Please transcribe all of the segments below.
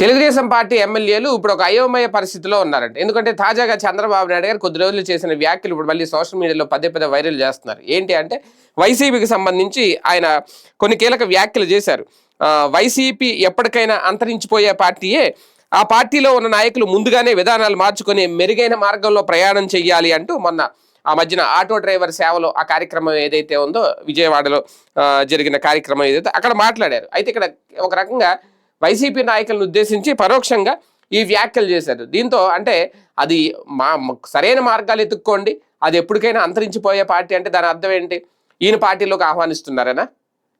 Telugu Desam party ఎమ్మెల్యేలు ఇప్పుడు ఒక అయోమయ పరిస్థితిలో ఉన్నారంట. ఎందుకంటే తాజాగా చంద్రబాబు నాయుడు గారు కొద్ది రోజులు చేసిన వ్యాఖ్యలు ఇప్పుడు మళ్ళీ సోషల్ మీడియాలో పదే పదే వైరల్ చేస్తున్నారు. ఏంటి అంటే వైసీపీకి సంబంధించి ఆయన కొన్ని కీలక వ్యాఖ్యలు చేశారు. వైసీపీ ఎప్పటికైనా అంతరించిపోయే పార్టీయే. ఆ పార్టీలో ఉన్న నాయకులు ముందుగానే విధానాలు మార్చుకొని మెరుగైన మార్గంలో ప్రయాణం చెయ్యాలి అంటూ మొన్న ఆ మధ్యన ఆటో డ్రైవర్ సేవలో ఆ కార్యక్రమం ఏదైతే ఉందో విజయవాడలో జరిగిన కార్యక్రమం ఏదైతే అక్కడ మాట్లాడారు. అయితే ఇక్కడ ఒక రకంగా వైసీపీ నాయకులను ఉద్దేశించి పరోక్షంగా ఈ వ్యాఖ్యలు చేశారు. దీంతో అంటే అది మా సరైన మార్గాలు ఎత్తుక్కోండి అది ఎప్పటికైనా అంతరించిపోయే పార్టీ అంటే దాని అర్థం ఏంటి? ఈయన పార్టీలోకి ఆహ్వానిస్తున్నారనా?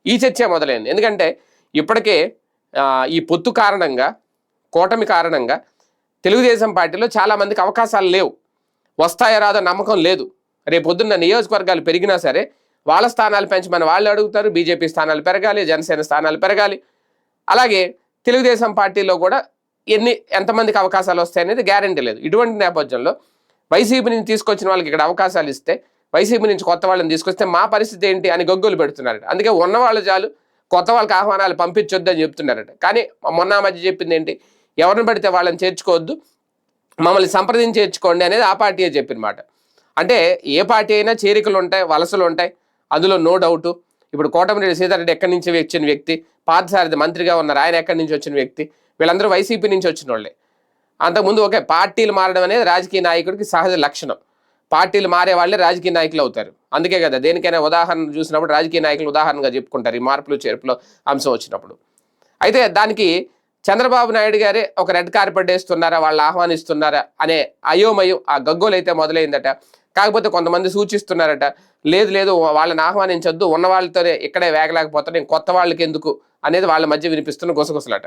ఈ చర్చ మొదలైంది. ఎందుకంటే ఇప్పటికే ఈ పొత్తు కారణంగా కూటమి కారణంగా తెలుగుదేశం పార్టీలో చాలామందికి అవకాశాలు లేవు. వస్తాయో రాదో నమ్మకం లేదు. రేపు పొద్దున్న నియోజకవర్గాలు పెరిగినా సరే వాళ్ళ స్థానాలు పెంచమని వాళ్ళు అడుగుతారు బీజేపీ స్థానాలు పెరగాలి జనసేన స్థానాలు పెరగాలి. అలాగే తెలుగుదేశం పార్టీలో కూడా ఎన్ని ఎంతమందికి అవకాశాలు వస్తాయి అనేది గ్యారంటీ లేదు. ఇటువంటి నేపథ్యంలో వైసీపీ నుంచి తీసుకొచ్చిన వాళ్ళకి ఇక్కడ అవకాశాలు ఇస్తే వైసీపీ నుంచి కొత్త వాళ్ళని తీసుకొస్తే మా పరిస్థితి ఏంటి అని గొగ్గులు పెడుతున్నారు అందుకే ఉన్న వాళ్ళు చాలు కొత్త వాళ్ళకి ఆహ్వానాలు పంపించొద్దు అని చెప్తున్నారట. కానీ మొన్న మధ్య చెప్పింది ఏంటి? ఎవరిని పడితే వాళ్ళని చేర్చుకోవద్దు మమ్మల్ని సంప్రదించి చేర్చుకోండి అనేది ఆ పార్టీయే చెప్పినమాట అంటే ఏ పార్టీ అయినా చేరికలు ఉంటాయి వలసలు ఉంటాయి అందులో నో డౌటు ఇప్పుడు కోటమిరెడ్డి సీతారెడ్డి ఎక్కడి నుంచి వచ్చిన వ్యక్తి పార్థసారథి మంత్రిగా ఉన్నారు. ఆయన ఎక్కడి నుంచి వచ్చిన వ్యక్తి? వీళ్ళందరూ వైసీపీ నుంచి వచ్చిన వాళ్ళే అంతకుముందు ఓకే పార్టీలు మారడం అనేది రాజకీయ నాయకుడికి సహజ లక్షణం. పార్టీలు మారే వాళ్ళే రాజకీయ నాయకులు అవుతారు. అందుకే కదా దేనికైనా ఉదాహరణ చూసినప్పుడు రాజకీయ నాయకులు ఉదాహరణగా చెప్పుకుంటారు. ఈ మార్పులు చేర్పులో అంశం వచ్చినప్పుడు. అయితే దానికి చంద్రబాబు నాయుడు గారే ఒక రెడ్ కార్పెట్ వేస్తున్నారా? వాళ్ళు ఆహ్వానిస్తున్నారా? అనే అయోమయం ఆ గగ్గోలు అయితే మొదలైందట. కాకపోతే కొంతమంది సూచిస్తున్నారట లేదు లేదు వాళ్ళని ఆహ్వానించొద్దు ఉన్న వాళ్ళతోనే ఇక్కడే వేగలేకపోతారు కొత్త వాళ్ళకి ఎందుకు అనేది వాళ్ళ మధ్య వినిపిస్తున్న గుసగుసలట.